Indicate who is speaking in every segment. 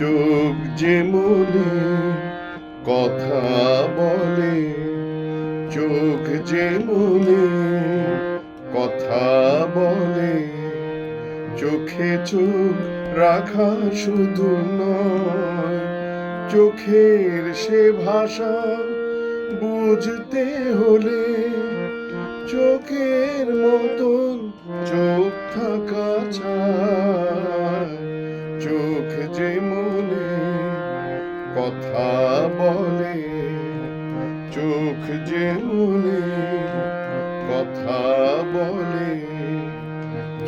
Speaker 1: চোখ যে মনে কথা বলে চোখ যে মনে কথা বলে, চোখে চোখ রাখা শুধু নয়, চোখের সে ভাষা বুঝতে হলে চোখের মতন চোখ থাকা চায় মনে, কথা বলে, চোখ যে মনে কথা বলে,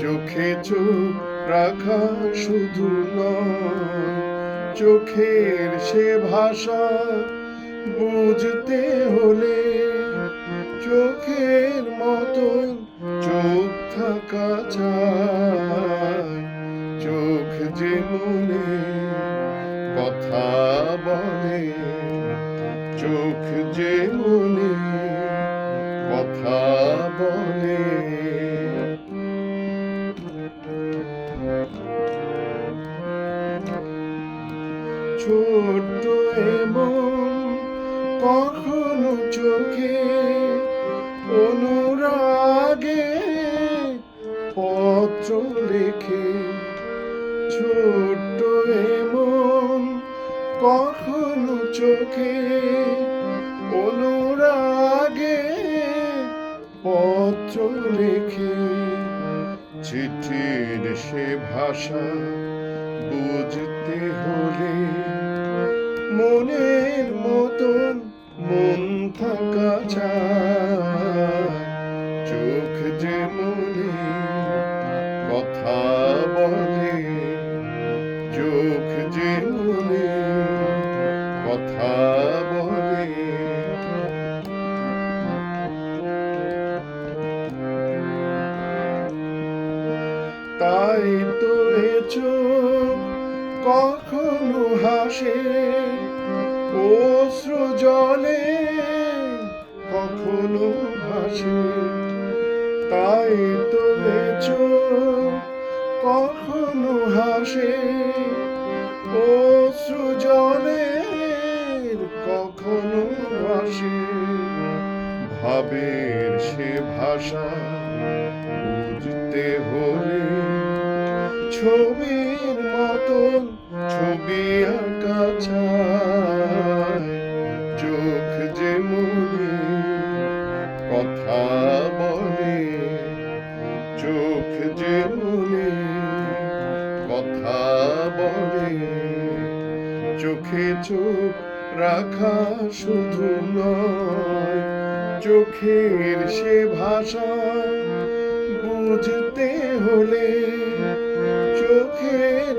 Speaker 1: চোখে চোখ রাখা শুধু নয়, চোখের সে ভাষা বুঝতে হলে, চোখের মতন চোখ থাকা চায় চোখ যে মনে কথা বলে, চোখ যে মনে কথা বলে। ছোট্ট এমন কখনো চোখে অনুরাগে পত্র লেখে, ছোট্ট এমন কখনো চোখে অনুরাগে পত্র লেখে। চিঠির সে ভাষা বুঝতে হলে মনের মতন মন থাকা চায় চোখ যে মনে কথা বলে, চোখ যে মনে তো এ কখনো হাসে, অশ্রু জলে কখনো ভাসে। তাই তো এ কখনো হাসে, অশ্রু জলে কখনো ভাসে। ভাবের সে ভাষা ছবির মতন ছবি আঁকা চায় চোখ যে মনে কথা বলে, চোখ যে মনে কথা বলে। চোখে চোখ রাখা শুধু নয়, চোখের সে ভাষা বুঝতে হলে চোখের